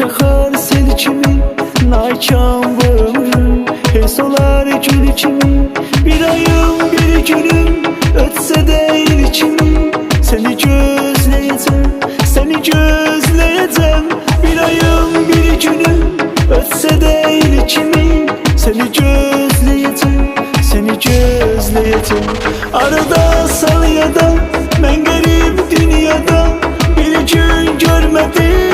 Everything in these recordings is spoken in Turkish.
Yağış akar sel içimi Nayçam bu ömrüm Hes olar gül içimi Bir ayım bir günüm Ötse değil içimi Seni gözleyeceğim Seni gözleyeceğim. Bir ayım bir günüm Ötse değil içimi Seni gözleyeceğim Seni gözleyeceğim. Arada sal ya da Ben garip dünyada. Bir gün görmedim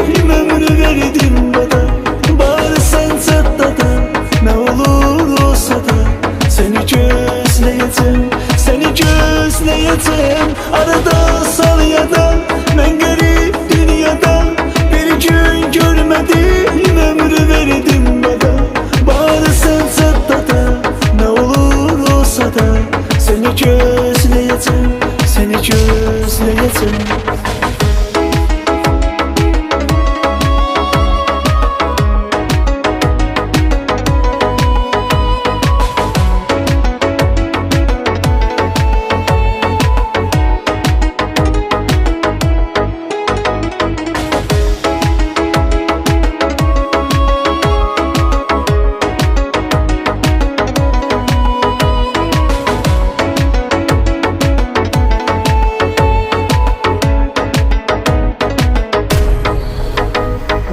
olur olsa da Seni gözleyeceğim Seni gözleyeceğim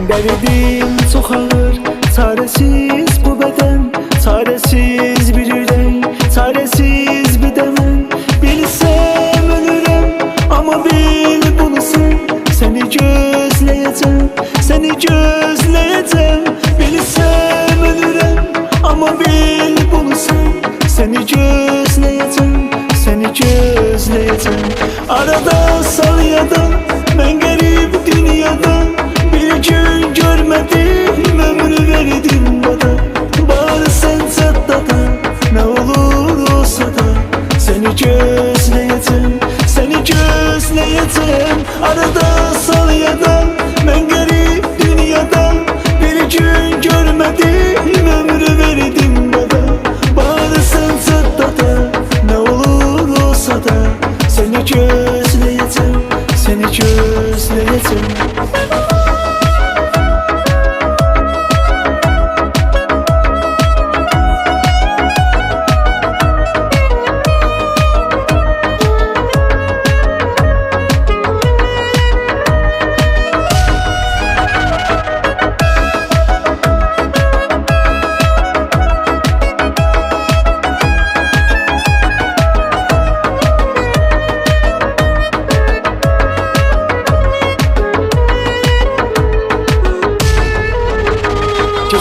Derdim çok ağır Çaresiz bu beden Çaresiz bir yürek Çaresiz bir demen Bilsem ölürüm Ama bil bunu sen Seni gözleyeceğim Seni gözleyeceğim. Bilsem ölürüm Ama bil bunu sen Seni gözleyeceğim Seni gözleyeceğim. Arada sal ya da Ömrü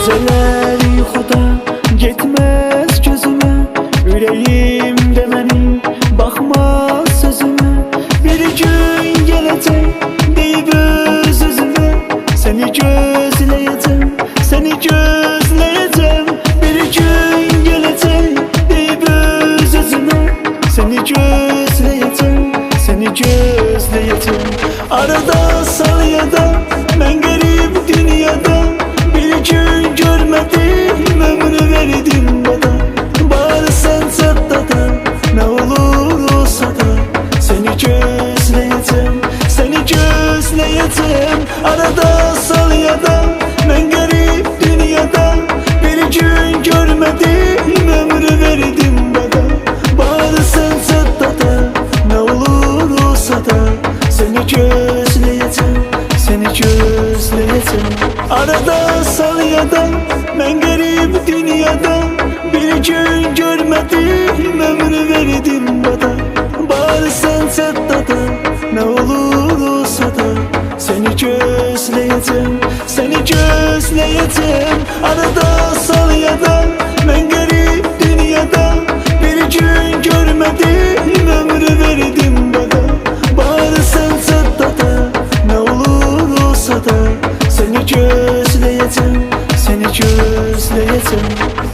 Geceler yuxuda gözleyeceğim Arada sal ya da ben garip dünyada Bir gün görmedim ömrü verdim bana. Sen çatladı ne olur olsa da. Seni gözleyeceğim seni gözleyeceğim Arada sal ya da ben garip dünyada Bir gün görmedim gözleyeceğim seni gözleyeceğim Arada sal ya da ben garip dünyada. Bir gün görmedim ömrü verdim bana. Bari sen çatladı ne olur olsa da. Seni gözleyeceğim Seni gözleyeceğim